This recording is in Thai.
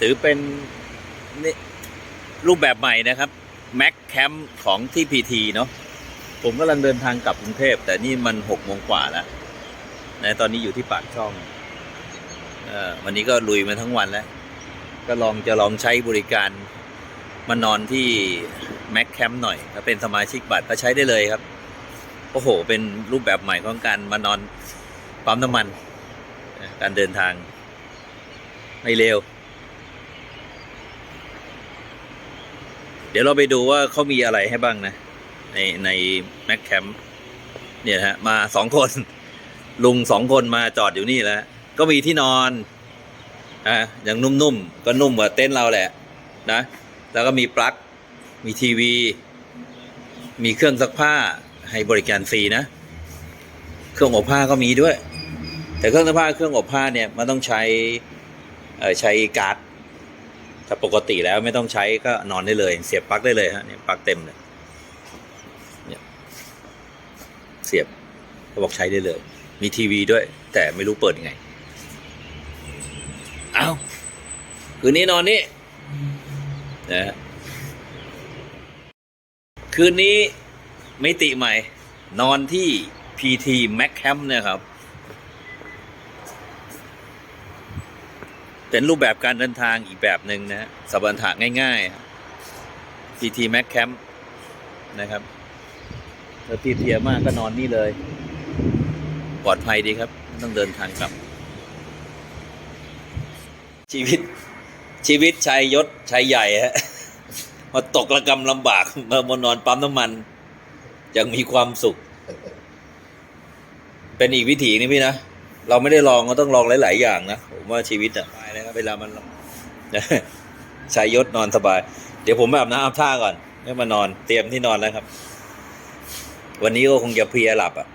ถือเป็นนี่รูปแบบใหม่นะครับ Mac Camp ของที่พีทีเนาะผมกำลังเดินทางกลับกรุงเทพ แต่นี่มันหกโมงกว่าแล้วนะตอนนี้อยู่ที่ปากช่องอวันนี้ก็ลุยมาทั้งวันแล้ว ก็ลองจะลองใช้บริการมานอนที่ Mac Camp หน่อย ถ้าเป็นสมาชิกบัตรก็ใช้ได้เลยครับ โอ้โห เป็นรูปแบบใหม่ของการมานอนปั๊มน้ำมัน การเดินทางไม่เร็ว เดี๋ยวเราไปดูว่าเขามีอะไรให้บ้างนะ ในในแม็กแคมเนี่ยฮะ มาสองคน ลุงสองคนมาจอดอยู่นี่แล้ว ก็มีที่นอนอะอย่างนุ่มๆ ก็นุ่มกว่าเต็นท์เราแหละ นะ แล้วก็มีปลั๊กมีทีวี มีเครื่องซักผ้าให้บริการฟรีนะ เครื่องอบผ้าก็มีด้วย แต่เครื่องซักผ้าเครื่องอบผ้าเนี่ยมันต้องใช้อ่อใช้การ์ด ถ้าปกติแล้วไม่ต้องใช้ก็นอนได้เลย เสียบปลั๊กได้เลยฮะเนี่ยปลั๊กเต็มเลยเนี่ยเสียบเขาบอกใช้ได้เลย มีทีวีด้วย แต่ไม่รู้เปิดยังไง เอาคืนนี้นอนนี่นะฮะคืนนี้มิติใหม่ นอนที่ PT Mac Camp เนี่ยครับ เป็นรูปแบบการเดินทางอีกแบบหนึ่งนะฮะสับนถะง่ายๆ PT Mac Camp นะครับถ้าที่เทียมากก็นอนนี่เลย ปลอดภัยดีครับ ต้องเดินทางกลับ ชีวิตชีวิตชายยศชายใหญ่ฮะมาตกระกรรมลำบากมามานอนปั๊มน้ำมัน ยังมีความสุข เป็นอีกวิถีนึงพี่นะ เราไม่ได้ลองก็ต้องลองหลาย ๆ อย่างนะผมว่าชีวิตอะสบายนะครับเวลามันชายยศนอนสบาย เดี๋ยวผมแบบน้ำอาบท่าก่อนแล้วมานอนเตรียมที่นอนแล้วครับ วันนี้ก็คงจะเพลียหลับอะ